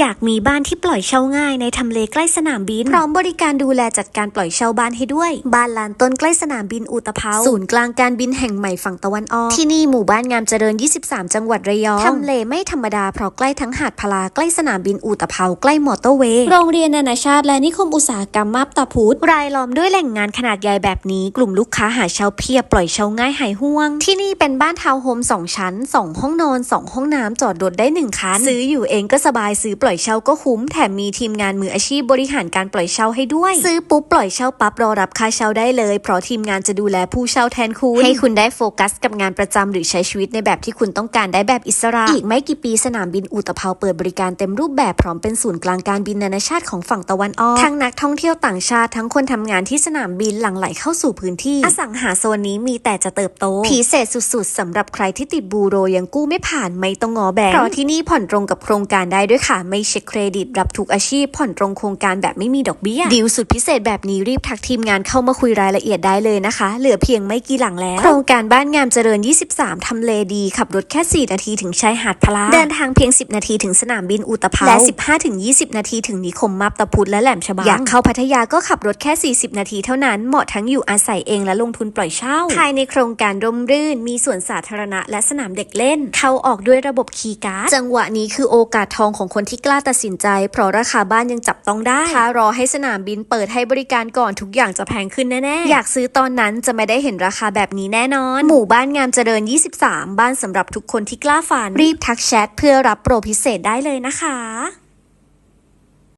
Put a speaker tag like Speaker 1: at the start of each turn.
Speaker 1: อยากมีบ้านที่ปล่อยเช่าง่ายในทำเลใกล้สนามบิน พร้อมบริการดูแลจัดการปล่อยเช่าบ้านให้ด้วย บ้านลานต้นใกล้สนามบินอุตภเปาศูนย์กลางการบินแห่งใหม่ฝั่งตะวันออก ที่นี่หมู่บ้านงามเจริญ 23 จังหวัดระยองทำเลไม่ธรรมดาเพราะใกล้ทั้งหาดพลาใกล้สนามบินอุตภเปาใกล้มอเตอร์เวย์โรงเรียนนานาชาติและนิคมอุตสาหกรรมมาบตาพุธรายล้อมด้วยแหล่งงานขนาดใหญ่แบบนี้กลุ่มลูกค้าหาเช่าเพียบปล่อยเช่าง่ายหายห่วง ที่นี่เป็นบ้านทาวน์โฮมสองชั้นสองห้องนอนสองห้องน้ำจอดรถได้หนึ่งคันซื้ออยู่เองก็สบายซื้อปล่อยเช่าก็คุ้ม แถมมีทีมงานมืออาชีพบริหารการปล่อยเช่าให้ด้วย ซื้อปุ๊บปล่อยเช่าปั๊บรอรับค่าเช่าได้เลย เพราะทีมงานจะดูแลผู้เช่าแทนคุณให้คุณได้โฟกัสกับงานประจำหรือใช้ชีวิตในแบบที่คุณต้องการได้แบบอิสระ อีกไม่กี่ปีสนามบินอุตภเปาเปิดบริการเต็มรูปแบบพร้อมเป็นศูนย์กลางการบินนานาชาติของฝั่งตะวันออกทั้งนักท่องเที่ยวต่างชาติทั้งคนทำงานที่สนามบินหลั่งไหลเข้าสู่พื้นที่ อสังหาโซนนี้มีแต่จะเติบโตพิเศษสุดๆสำหรับใครที่ติดบูโรยังกู้ไม่ผ่านไม่ต้องงอแบงค์เพราะที่นี่ผ่อนตรงกับโครงการได้ด้วยค่ะไม่เช็คเครดิต รับทุกอาชีพ ผ่อนตรงโครงการแบบไม่มีดอกเบี้ยดีลสุดพิเศษแบบนี้รีบทักทีมงานเข้ามาคุยรายละเอียดได้เลยนะคะ เหลือเพียงไม่กี่หลังแล้ว โครงการบ้านงามเจริญ 23 ทำเลดี ขับรถแค่ 4 นาทีถึงชายหาดพลาเดินทางเพียง 10 นาทีถึงสนามบินอุตภเปาและ 15ถึง20 นาทีถึงนิคมมาบตาพุธและแหลมฉบังอยากเข้าพัทยาก็ขับรถแค่ 40 นาทีเท่านั้นเหมาะทั้งอยู่อาศัยเองและลงทุนปล่อยเช่าภายในโครงการร่มรื่น มีสวนสาธารณะและสนามเด็กเล่น เข้าออกด้วยระบบคีย์การ์ดจังหวะนี้คือโอกาสทองของคนที่กล้าตัดสินใจ เพราะราคาบ้านยังจับต้องได้ถ้ารอให้สนามบินเปิดให้บริการก่อนทุกอย่างจะแพงขึ้นแน่ๆ อยากซื้อตอนนั้นจะไม่ได้เห็นราคาแบบนี้แน่นอน หมู่บ้านงามเจริญ 23 บ้านสำหรับทุกคนที่กล้าฝัน รีบทักแชทเพื่อรับโปรพิเศษได้เลยนะคะ